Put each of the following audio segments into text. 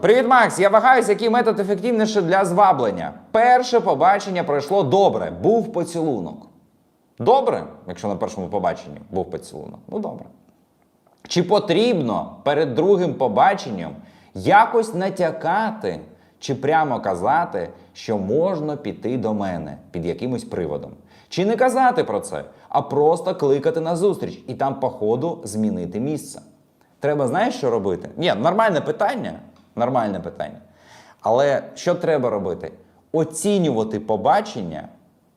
Привіт, Макс! Я вагаюсь, який метод ефективніший для зваблення. Перше побачення пройшло добре. Був поцілунок. Добре, якщо на першому побаченні був поцілунок. Ну добре. Чи потрібно перед другим побаченням якось натякати чи прямо казати, що можна піти до мене під якимось приводом? Чи не казати про це, а просто кликати на зустріч і там, по ходу, змінити місце? Треба, знаєш, що робити? Ні, нормальне питання. Нормальне питання. Але що треба робити? Оцінювати побачення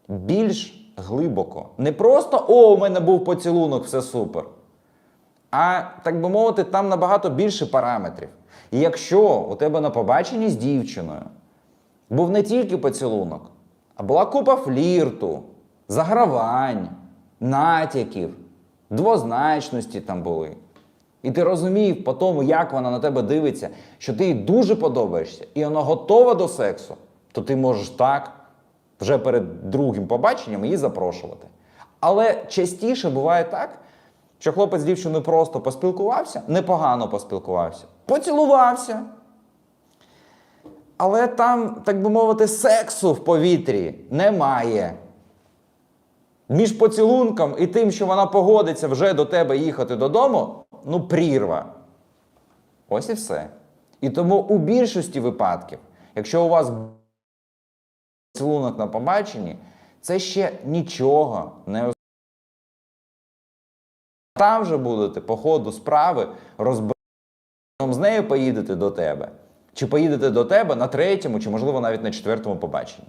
більш глибоко. Не просто о, у мене був поцілунок, все супер. А так би мовити, там набагато більше параметрів. І якщо у тебе на побаченні з дівчиною був не тільки поцілунок, а була купа флірту, загравань, натяків, двозначності там були. І ти розумів по тому, як вона на тебе дивиться, що ти їй дуже подобаєшся, і вона готова до сексу, то ти можеш так вже перед другим побаченням її запрошувати. Але частіше буває так, що хлопець з дівчиною просто поспілкувався, непогано поспілкувався, поцілувався. Але там, так би мовити, сексу в повітрі немає. Між поцілунком і тим, що вона погодиться вже до тебе їхати додому, ну, прірва. Ось і все. І тому у більшості випадків, якщо у вас поцілунок на побаченні, це ще нічого не означає. Там вже будете по ходу справи розбирати, з нею поїдете до тебе. Чи поїдете до тебе на третьому, чи, можливо, навіть на четвертому побаченні.